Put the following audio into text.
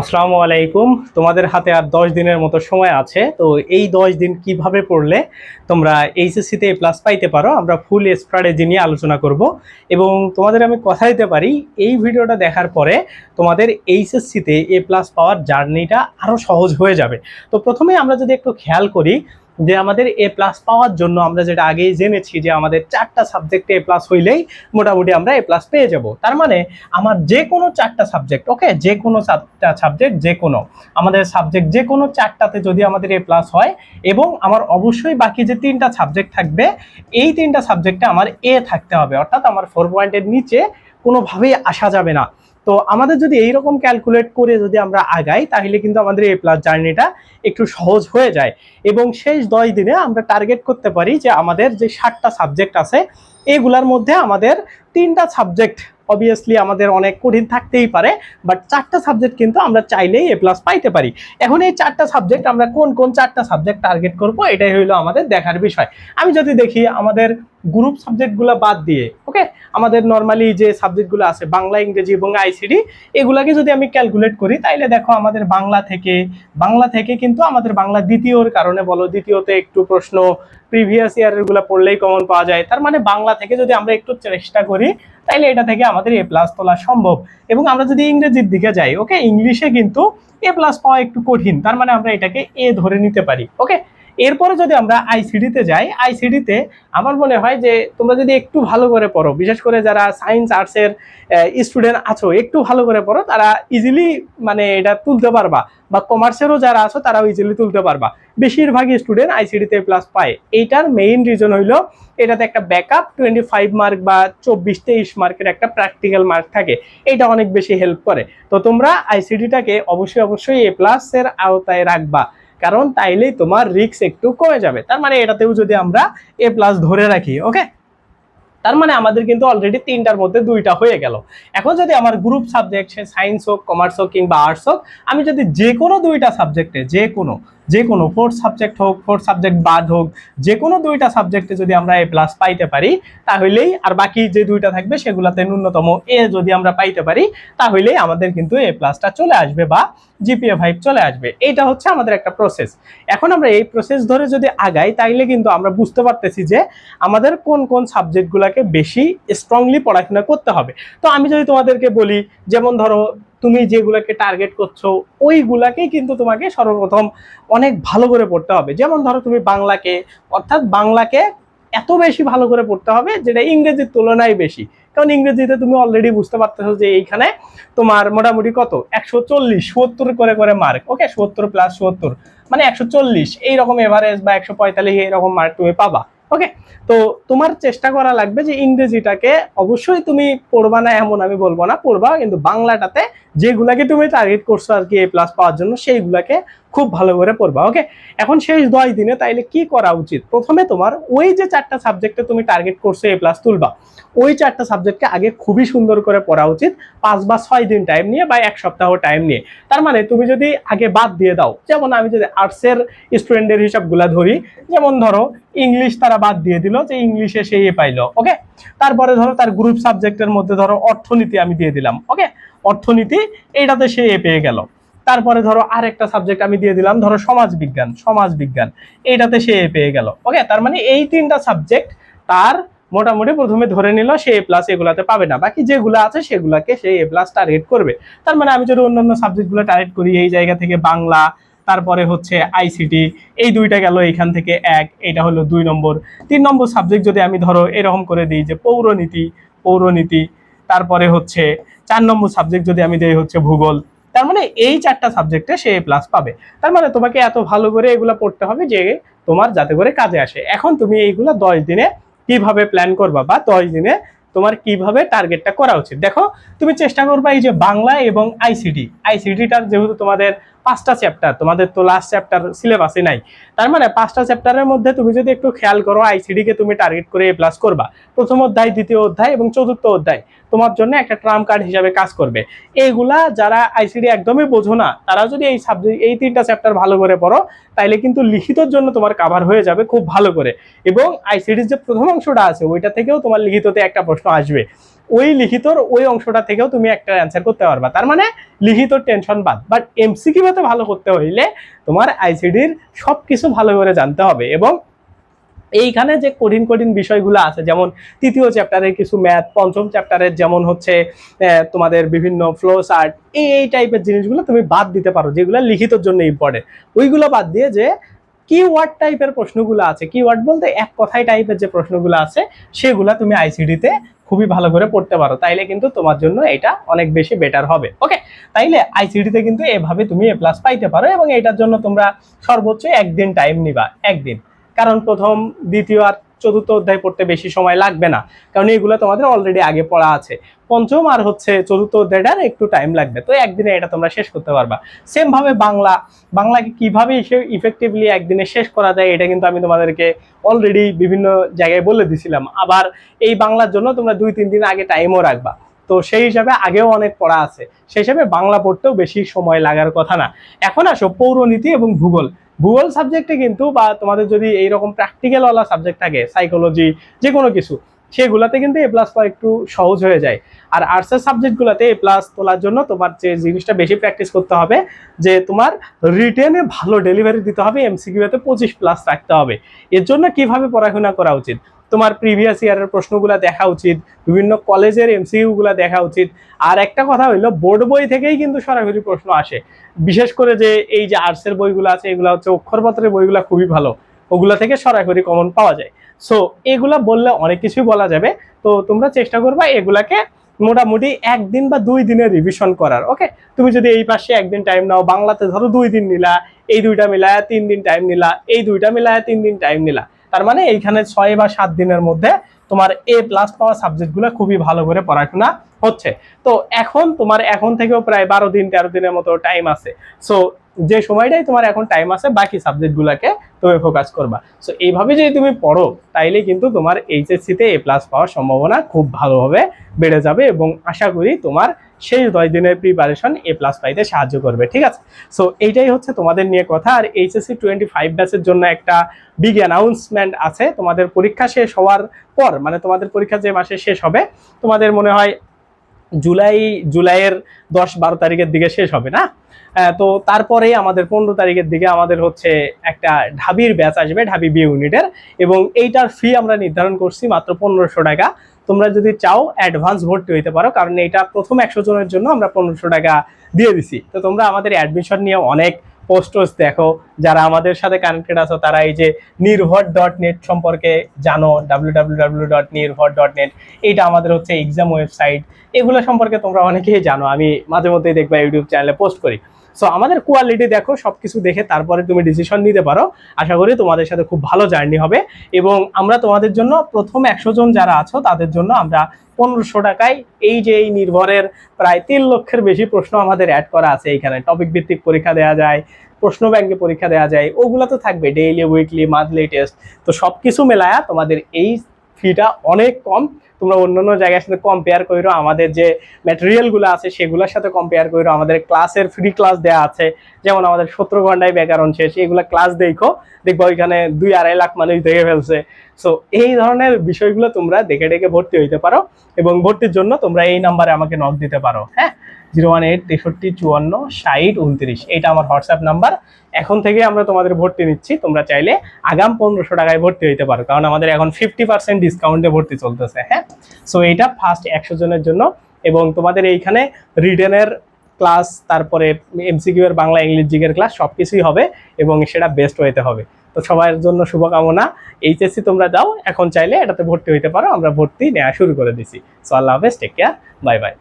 আসসালামু আলাইকুম। তোমাদের হাতে আর দশ দিনের মতো সময় আছে, তো এই দশ দিন কীভাবে পড়লে তোমরা এইচএসসিতে এ প্লাস পাইতে পারো, আমরা ফুল স্ট্র্যাটেজি নিয়ে আলোচনা করব। এবং তোমাদের আমি কথা দিতে পারি, এই ভিডিওটা দেখার পরে তোমাদের এইচএসসিতে এ প্লাস পাওয়ার জার্নিটা আরও সহজ হয়ে যাবে। তো প্রথমে আমরা যদি একটু খেয়াল করি যে আমাদের এ প্লাস পাওয়ার জন্য আমরা যেটা আগেই জেনেছি যে আমাদের চারটা সাবজেক্টে এ প্লাস হইলেই মোটামুটি আমরা এ প্লাস পেয়ে যাব। তার মানে আমার যে কোনো চারটা সাবজেক্ট ওকে যে কোনো চারটা সাবজেক্ট যে কোনো। আমাদের সাবজেক্ট যে কোনো চারটাতে যদি আমাদের এ প্লাস হয় এবং আমার অবশ্যই বাকি যে তিনটা সাবজেক্ট থাকবে, এই তিনটা সাবজেক্টে আমার এ থাকতে হবে। অর্থাৎ আমার ফোর পয়েন্টের নিচে কোনোভাবেই আসা যাবে না। তো আমাদের যদি এই রকম ক্যালকুলেট করে যদি আমরা আগাই, তাহলে কিন্তু আমাদের এ প্লাস জার্নিটা একটু সহজ হয়ে যায়। এবং শেষ দশ দিনে আমরা টার্গেট করতে পারি যে আমাদের যে ষাটটা সাবজেক্ট আছে, এগুলার মধ্যে আমাদের তিনটা সাবজেক্ট অবভিয়াসলি আমাদের অনেক কঠিন থাকতেই পারে বাট চারটা সাবজেক্ট কিন্তু আমরা চাইলেই এ প্লাস পাইতে পারি। এখন এই চারটা সাবজেক্ট আমরা কোন কোন চারটা সাবজেক্ট টার্গেট করব, এটাই হইল আমাদের দেখার বিষয়। আমি যদি দেখি আমাদের গ্রুপ সাবজেক্টগুলো বাদ দিয়ে আমাদের নর্মালি যে সাবজেক্টগুলো আছে, বাংলা, ইংরেজি এবং আইসিডি এগুলাকে যদি আমি ক্যালকুলেট করি, তাইলে দেখো আমাদের বাংলা থেকে বাংলা থেকে কিন্তু আমাদের বাংলা দ্বিতীয়র কারণে বলো, দ্বিতীয়তে একটু প্রশ্ন প্রিভিয়াস ইয়ারেরগুলো পড়লেই কমন পাওয়া যায়। তার মানে বাংলা থেকে যদি আমরা একটু চেষ্টা করি, তাইলে এটা থেকে আমাদের এ প্লাস তোলা সম্ভব। এবং আমরা যদি ইংরেজির দিকে যাই ওকে ইংলিশে কিন্তু এ প্লাস পাওয়া একটু কঠিন, তার মানে আমরা এটাকে এ ধরে নিতে পারি ওকে এরপরে যদি আমরা আইসিডিতে যাই আইসিডিতে আমার মনে হয় যে তোমরা যদি একটু ভালো করে পড়ো, বিশেষ করে যারা সায়েন্স আর্টসের স্টুডেন্ট আছো, একটু ভালো করে পড়ো, তারা ইজিলি মানে এটা তুলতে পারবা। বা কমার্সেরও যারা আছো, তারাও ইজিলি তুলতে পারবা। বেশিরভাগই স্টুডেন্ট আইসিডিতে প্লাস পায়। এইটার মেইন রিজন হইল, এটাতে একটা ব্যাকআপ টোয়েন্টি ফাইভ মার্ক বা চব্বিশ, তেইশ মার্কের একটা প্র্যাকটিক্যাল মার্ক থাকে। এটা অনেক বেশি হেল্প করে। তো তোমরা আইসিডিটাকে অবশ্যই অবশ্যই এ প্লাসের আওতায় রাখবা। কারণ তাইলেই তোমার রিক্স একটু কমে যাবে। তার মানে এটাতেও যদি আমরা এ প্লাস ধরে রাখি ওকে তার মানে আমাদের কিন্তু অলরেডি তিনটার মধ্যে দুইটা হয়ে গেল। এখন যদি আমার গ্রুপ সাবজেক্ট সে সায়েন্স হোক কমার্স হোক কিংবা আর্টস হোক, আমি যদি যে কোনো দুইটা সাবজেক্টে যে কোনো যে কোনো ফোর্থ সাবজেক্ট হোক ফোর্থ সাবজেক্ট বাদ হোক যে কোনো দুইটা সাবজেক্টে যদি আমরা এ প্লাস পাইতে পারি, তাহলেই আর বাকি যে দুইটা থাকবে সেগুলাতে ন্যূনতম এ যদি আমরা পাইতে পারি, তাহলেই আমাদের কিন্তু এ প্লাসটা চলে আসবে বা জিপিএ ফাইভ চলে আসবে। এইটা হচ্ছে আমাদের একটা প্রসেস এখন আমরা এই প্রসেস ধরে যদি আগাই, তাইলে কিন্তু আমরা বুঝতে পারতেছি যে আমাদের কোন কোন সাবজেক্টগুলোকে বেশি স্ট্রংলি পড়াশোনা করতে হবে। তো আমি যদি তোমাদেরকে বলি, যেমন ধরো তুমি যেগুলোকে টার্গেট করছ, ওইগুলাকেই কিন্তু তোমাকে সর্বপ্রথম অনেক ভালো করে পড়তে হবে। যেমন ধরো তুমি বাংলাকে, অর্থাৎ বাংলাকে এত বেশি ভালো করে পড়তে হবে যেটা ইংরেজির তুলনায় বেশি। কারণ ইংরেজিতে তুমি অলরেডি বুঝতে পারতেছো যে এইখানে তোমার মোটামুটি কত? একশো চল্লিশ, সত্তর করে করে মার্ক ওকে সত্তর প্লাস সত্তর মানে একশো চল্লিশ, এইরকম এভারেজ বা একশো পঁয়তাল্লিশ এইরকম মার্ক তুমি পাবা। ওকে তো তোমার চেষ্টা করা লাগবে যে ইংরেজিটাকে অবশ্যই তুমি পড়বা না এমন আমি বলব না, পড়বা কিন্তু বাংলাটাতে যেগুলাকে তুমি টার্গেট করছ আর কি এ প্লাস পাওয়ার জন্য সেইগুলাকে খুব ভালো করে পড়বা ওকে এখন শেষ দশ দিনে তাইলে কি করা উচিত? প্রথমে তোমার ওই যে চারটা সাবজেক্টে তুমি টার্গেট করছ এ প্লাস তুলবা, ওই চারটা সাবজেক্টকে আগে খুবই সুন্দর করে পড়া উচিত, পাঁচ বা ছয় দিন টাইম নিয়ে বা এক সপ্তাহ টাইম নিয়ে। তার মানে তুমি যদি আগে বাদ দিয়ে দাও, যেমন আমি যদি আর্টসের স্টুডেন্টের হিসাবগুলা ধরি, যেমন ধরো ইংলিশ তারা বাদ দিয়ে দিল যে ইংলিশে সে এ পাইলো ওকে তারপরে ধরো তার গ্রুপ সাবজেক্টের মধ্যে ধরো অর্থনীতি আমি দিয়ে দিলাম ওকে অর্থনীতি এইটাতে সে এ পেয়ে গেল। তারপরে ধরো আরেকটা সাবজেক্ট আমি দিয়ে দিলাম, ধরো সমাজ বিজ্ঞান সমাজ বিজ্ঞান। এইটাতে সে এ পেয়ে গেল ওকে তার মানে এই তিনটা সাবজেক্ট তার মোটামুটি প্রথমে ধরে নিল সে এ প্লাস এগুলাতে পাবে না। বাকি যেগুলো আছে সেগুলাকে সে এ প্লাস টার্গেট করবে। তার মানে আমি যদি অন্যান্য সাবজেক্টগুলো টার্গেট করি, এই জায়গা থেকে বাংলা, তারপরে হচ্ছে আইসিটি এই দুইটা গেল এখান থেকে এক, এটা হলো দুই নম্বর। তিন নম্বর সাবজেক্ট যদি আমি ধরো এরকম করে দিই যে পৌরনীতি পৌরনীতি, তারপরে হচ্ছে চার নম্বর সাবজেক্ট যদি আমি দিই হচ্ছে ভূগোল তার মানে এই চারটা সাবজেক্টে সে প্লাস পাবে। তার মানে তোমাকে এত ভালো করে এগুলো পড়তে হবে যে তোমার যাতে করে কাজে আসে। এখন তুমি এইগুলো দশ দিনে কীভাবে প্ল্যান করবা বা দশ দিনে তোমার কীভাবে টার্গেটটা করা উচিত? দেখো, তুমি চেষ্টা করবা এই যে বাংলা এবং আইসিডি আইসিডিটার যেহেতু তোমাদের পাঁচটা চ্যাপ্টার তোমাদের তো লাস্ট চ্যাপ্টার সিলেবাসে নাই। তার মানে পাঁচটা চ্যাপ্টারের মধ্যে তুমি যদি একটু খেয়াল করো আইসিডিকে তুমি টার্গেট করে এ প্লাস করবা। প্রথম অধ্যায়, দ্বিতীয় অধ্যায় এবং চতুর্থ অধ্যায়। তোমার জন্য একটা ট্রাম কার্ড হিসাবে কাজ করবে। এইগুলা যারা আইসিডি একদমই বোঝো না, তারা যদি এই সাবজেক্ট এই তিনটা চ্যাপ্টার ভালো করে পড়ো, তাইলে কিন্তু লিখিতর জন্য তোমার কাভার হয়ে যাবে খুব ভালো করে। এবং আইসিডির যে প্রথম অংশটা আছে, ওইটা থেকেও তোমার লিখিততে একটা প্রশ্ন আসবে। ওই লিখিতর ওই অংশটা থেকেও তুমি একটা অ্যান্সার করতে পারবা। তার মানে লিখিত টেনশন বাদ। বাট এমসিকিউতে ভালো করতে হইলে তোমার আইসিডির সব কিছু ভালো করে জানতে হবে এবং এইখানে যে কঠিন কঠিন বিষয়গুলো আছে, যেমন তৃতীয় চ্যাপ্টারের কিছু ম্যাথ পঞ্চম চ্যাপ্টারের যেমন হচ্ছে তোমাদের বিভিন্ন ফ্লো চার্ট এই এই টাইপের জিনিসগুলো তুমি বাদ দিতে পারো, যেগুলো লিখিতর জন্য ইম্পর্টেন্ট ওইগুলো বাদ দিয়ে যে কিওয়ার্ড টাইপের প্রশ্নগুলো আছে। কিওয়ার্ড বলতে এক কথায় টাইপের যে প্রশ্নগুলো আছে, সেগুলো তুমি আইসিডিতে খুবই ভালো করে পড়তে পারো। তাইলে কিন্তু তোমার জন্য এটা অনেক বেশি বেটার হবে। ওকে তাইলে আইসিডিতে কিন্তু এভাবে তুমি এ প্লাস পাইতে পারো এবং এটার জন্য তোমরা সর্বোচ্চ একদিন টাইম নিবা। একদিন। কারণ প্রথম, দ্বিতীয় আর চতুর্থ অধ্যায় পড়তে বেশি সময় লাগবে না। কারণ এগুলো তোমাদের অলরেডি আগে পড়া আছে। পঞ্চম আর হচ্ছে চতুর্থ অধ্যায়টার একটু টাইম লাগবে। তো একদিনে এটা তোমরা শেষ করতে পারবা। সেমভাবে বাংলা, বাংলাকে কীভাবে ইফেক্টিভলি একদিনে শেষ করা যায়, এটা কিন্তু আমি তোমাদেরকে অলরেডি বিভিন্ন জায়গায় বলে দিছিলাম। আবার এই বাংলার জন্য তোমরা দুই, তিন দিন আগে টাইমও রাখবা। তো সেই হিসাবে আগেও অনেক পড়া আছে। সেই হিসাবে বাংলা পড়তেও বেশি সময় লাগার কথা না। এখন আসো, পৌরনীতি এবং ভূগোল। ভূগোল সাবজেক্টে কিন্তু বা তোমাদের যদি এইরকম প্র্যাকটিক্যালওয়ালা সাবজেক্ট থাকে সাইকোলজি যে কোনো কিছু সেগুলাতে কিন্তু এ প্লাস পাওয়া একটু সহজ হয়ে যায়। আর আর্টসের সাবজেক্টগুলোতে এ প্লাস তোলার জন্য তোমার যে জিনিসটা বেশি প্র্যাকটিস করতে হবে, যে তোমার রিটেনে ভালো ডেলিভারি দিতে হবে এমসিকিউতে পঁচিশ প্লাস রাখতে হবে। এর জন্য কীভাবে পড়াশোনা করা উচিত? তোমার প্রিভিয়াস ইয়ারের প্রশ্নগুলো দেখা উচিত, বিভিন্ন কলেজের এমসিকিউগুলো দেখা উচিত। আর একটা কথা হইল বোর্ড বই থেকেই কিন্তু সরাসরি প্রশ্ন আসে। বিশেষ করে যে এই যে আর্টসের বইগুলো আছে, এগুলো হচ্ছে অক্ষরপত্রের বইগুলো খুবই ভালো। ওগুলো থেকে সরাসরি কমন পাওয়া যায়। সো এগুলা বললে অনেক কিছুই বলা যাবে। তো তোমরা চেষ্টা করবা এগুলাকে মোটামুটি একদিন বা দুই দিনের রিভিশন করার ওকে তুমি যদি এই পাশে একদিন টাইম নাও, বাংলাতে ধরো দুই দিন নিলা, এই দুইটা মিলায় তিন দিন টাইম নিলা, এই দুইটা মিলায় তিন দিন টাইম নিলা। তার মানে এইখানে ছয় বা সাত দিনের মধ্যে তোমার এ প্লাস পাওয়া সাবজেক্টগুলো খুবই ভালো করে পড়াশোনা হচ্ছে। তো এখন তোমার এখন থেকেও প্রায় বারো দিন, তেরো দিনের মতো টাইম আছে। সো যে সময়টাই তোমার এখন টাইম আছে, বাকি সাবজেক্টগুলোকে তুমি ফোকাস করবা। সো এইভাবে যদি তুমি পড়ো, তাইলে কিন্তু তোমার এইচএসসিতে এ প্লাস পাওয়ার সম্ভাবনা খুব ভালোভাবে বেড়ে যাবে এবং আশা করি তোমার শেষ দশ দিনের প্রিপারেশন এ প্লাস পাইতে সাহায্য করবে, ঠিক আছে? সো এইটাই হচ্ছে তোমাদের নিয়ে কথা। আর এইচএসসি টোয়েন্টি ফাইভ ব্যাচের জন্য একটা বিগ অ্যানাউন্সমেন্ট আছে। তোমাদের পরীক্ষা শেষ হওয়ার পর মানে তোমাদের পরীক্ষা যে মাসে শেষ হবে, তোমাদের মনে হয় জুলাই, জুলাইয়ের দশ বারো তারিখের দিকে শেষ হবে না? তো তারপরে আমাদের পনেরো তারিখের দিকে আমাদের হচ্ছে একটা ঢাবির ব্যাচ আসবে, ঢাবি বি ইউনিটের। এবং এইটার ফি আমরা নির্ধারণ করছি মাত্র পনেরোশো টাকা। তোমরা যদি চাও অ্যাডভান্স ভর্তি হইতে পারো, কারণ এইটা প্রথম একশো জনের জন্য আমরা পনেরোশো টাকা দিয়ে দিছি। তো তোমরা আমাদের অ্যাডমিশন নিয়ে অনেক পোস্টস দেখো, যারা আমাদের সাথে কানেক্টেড আছো, তারা এই যে নির্ভর ডট নেট সম্পর্কে জানো W W W dot Nirbhor dot net এইটা আমাদের হচ্ছে এক্সাম ওয়েবসাইট এগুলো সম্পর্কে তোমরা অনেকেই জানো, আমি মাঝে মধ্যেই দেখবা ইউটিউব চ্যানেলে পোস্ট করি। সো আমাদের কোয়ালিটি দেখো সব কিছু দেখে তারপরে তুমি ডিসিশন নিতে পারো। আশা করি তোমাদের সাথে খুব ভালো জার্নি হবে। এবং আমরা তোমাদের জন্য প্রথম একশো জন যারা আছো, তাদের জন্য আমরা পনেরোশো টাকায় এই যে এই নির্ভরের প্রায় তিন লক্ষের বেশি প্রশ্ন আমাদের অ্যাড করা আছে এইখানে। টপিক ভিত্তিক পরীক্ষা দেওয়া যায়, প্রশ্ন ব্যাংকে পরীক্ষা দেওয়া যায়, ওগুলো তো থাকবে ডেইলি উইকলি মান্থলি টেস্ট তো সব কিছু মেলায়া তোমাদের এই ফিটা অনেক কম। তোমরা অন্যান্য জায়গার সাথে কম্পেয়ার করো আমাদের যে ম্যাটেরিয়ালগুলো আছে, সেগুলোর সাথে কম্পেয়ার করো আমাদের ক্লাসের ফ্রি ক্লাস দেওয়া আছে, যেমন আমাদের সতেরো ঘন্টায় ব্যাকরণ শেষ, এগুলো ক্লাস দেখো, দেখব ওইখানে দুই আড়াই লাখ মানুষ দেখে ফেলছে। সো এই ধরনের বিষয়গুলো তোমরা দেখে ডেকে ভর্তি হইতে পারো এবং ভর্তির জন্য তোমরা এই নাম্বারে আমাকে নক দিতে পারো হ্যাঁ? জিরো ওয়ান এইট তেষট্টি চুয়ান্ন ষাট উনত্রিশ। এটা আমার হোয়াটসঅ্যাপ নাম্বার। এখন থেকে আমরা তোমাদের ভর্তি নিচ্ছি। তোমরা চাইলে আগাম পনেরোশো টাকায় ভর্তি হইতে পারো। কারণ আমাদের এখন ফিফটি পার্সেন্ট ডিসকাউন্টে ভর্তি চলতেছে হ্যাঁ? সো এইটা ফার্স্ট একশো জনের জন্য। এবং তোমাদের এইখানে রিটেনের ক্লাস তারপরে এমসিকিউ এর বাংলা ইংলিশ জিগের ক্লাস সব কিছুই হবে এবং সেটা বেস্ট হইতে হবে। তো সবার জন্য শুভকামনা। এইচএসসি তোমরা যাও। এখন চাইলে এটাতে ভর্তি হইতে পারো। আমরা ভর্তি নেওয়া শুরু করে দিছি। সো আল্লাহ হাফেজ। Take care bye bye